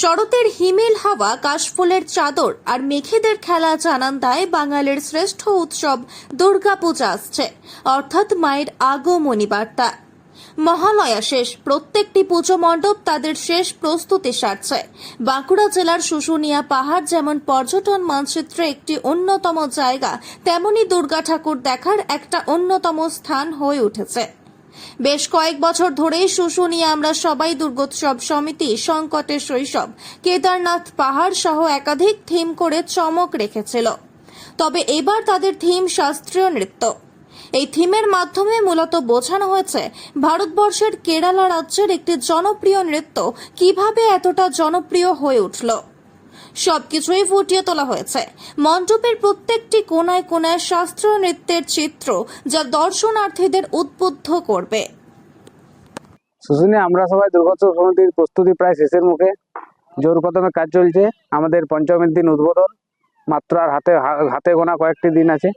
শরতের হিমেল হাওয়া, কাশফুলের চাদর আর মেঘেদের খেলা জানান দেয় বাঙালির শ্রেষ্ঠ উৎসব দুর্গাপূজা আসছে। অর্থাৎ মায়ের আগমনী বার্তা। মহালয়া শেষ, প্রত্যেকটি পুজো মণ্ডপ তাদের শেষ প্রস্তুতি সারছে। বাঁকুড়া জেলার শুশুনিয়া পাহাড় যেমন পর্যটন মানচিত্রে একটি অন্যতম জায়গা, তেমনি দুর্গা ঠাকুর দেখার একটা অন্যতম স্থান হয়ে উঠেছে। বেশ কয়েক বছর ধরেই শুশুনিয়া আমরা সবাই দুর্গোৎসব সমিতি, সংকটের শৈশব, কেদারনাথ পাহাড় সহ একাধিক থিম করে চমক রেখেছিল। তবে এবার তাদের থিম শাস্ত্রীয় নৃত্য। এই থিমের মাধ্যমে মূলত বোঝানো হয়েছে ভারতবর্ষের কেরালা রাজ্যের একটি জনপ্রিয় নৃত্য কীভাবে এতটা জনপ্রিয় হয়ে উঠল। সবকিছুই ফুটিয়ে তোলা হয়েছে। মণ্ডপের প্রত্যেকটি কোনায় কোনায় শাস্ত্রীয় নৃত্যের চিত্র যা দর্শনার্থীদের উদ্বুদ্ধ করবে। শুশুনে আমরা সবাই দুর্গোৎসব সমিতির প্রস্তুতি প্রায় শেষের মুখে। জোর কদমে কাজ চলছে। আমাদের পঞ্চমের দিন উদ্বোধন। মাত্র আর হাতে হাতে গোনা কয়েকটি দিন আছে।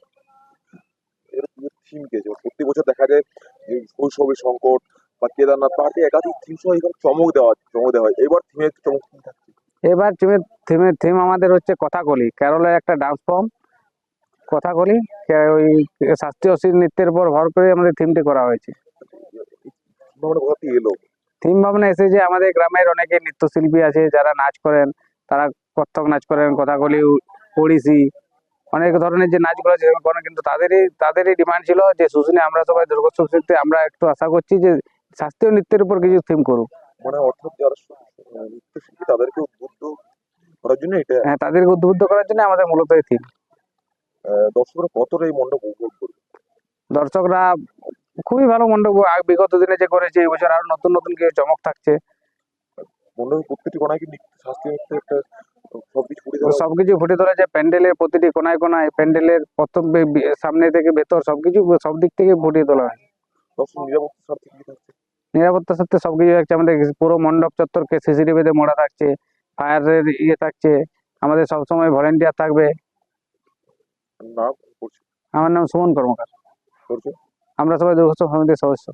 যেমন প্রতি বছর দেখা যায় শৈশবের সংকট বা কেদারনাথ পাহাড়কে একাধিক থিম সহ এখানে চমক দেওয়া চমক দেওয়া হয়। এবার থিমের চমক এবার থিমের থিমের থিম আমাদের হচ্ছে কথাকলি। কেরলের একটা ডান্স ফর্ম কথাকলি ওই শাস্ত্রীয় নৃত্যের উপর ভর করে আমাদের থিমটি করা হয়েছে। থিম ভাবনা এসেছে আমাদের গ্রামের অনেকে নৃত্যশিল্পী আছে যারা নাচ করেন তারা কত্থক নাচ করেন কথাকলি ওড়িশি অনেক ধরনের যে নাচগুলো আছে করেন কিন্তু তাদেরই তাদেরই ডিমান্ড ছিল যে শুশুনে আমরা সবাই দুর্গোৎসব শিখতে আমরা একটু আশা করছি যে শাস্ত্রীয় নৃত্যের উপর কিছু থিম করুক। মানে অর্থাৎ যারা নৃত্যশিল্পী তাদেরকে উদ্বুদ্ধ করার জন্য এটা হ্যাঁ তাদেরকে উদ্বুদ্ধ করার জন্য আমাদের মূলত এই থিম দর্শকরা কতটা এই মণ্ডপ উপভোগ করবে? দর্শকরা খুবই ভালো মণ্ডপ। বিগত দিনে যে করেছে এই বছর আরও নতুন নতুন কিছু চমক থাকছে। মণ্ডপের প্রত্যেকটি কোনায় কি শাস্ত্রীয় নৃত্য একটা সবকিছু ফুটে ধরা ধরেছে প্যান্ডেলের প্রতিটি কোনায় কোনায় প্যান্ডেলের প্রথম সামনে থেকে ভেতর সবকিছু সব দিক থেকে ফুটিয়ে তোলা হয়। নিরাপত্তা নিরাপত্তার সাথে সবকিছু থাকছে। আমাদের পুরো মণ্ডপ চত্বরকে সিসিটিভিতে মোড়া থাকছে। ফায়ারের ইয়ে থাকছে। আমাদের সবসময় ভলেন্টিয়ার থাকবে। আমার নাম সুমন কর্মকার। আমরা সবাই দুর্গোৎসব সমিতির সদস্য।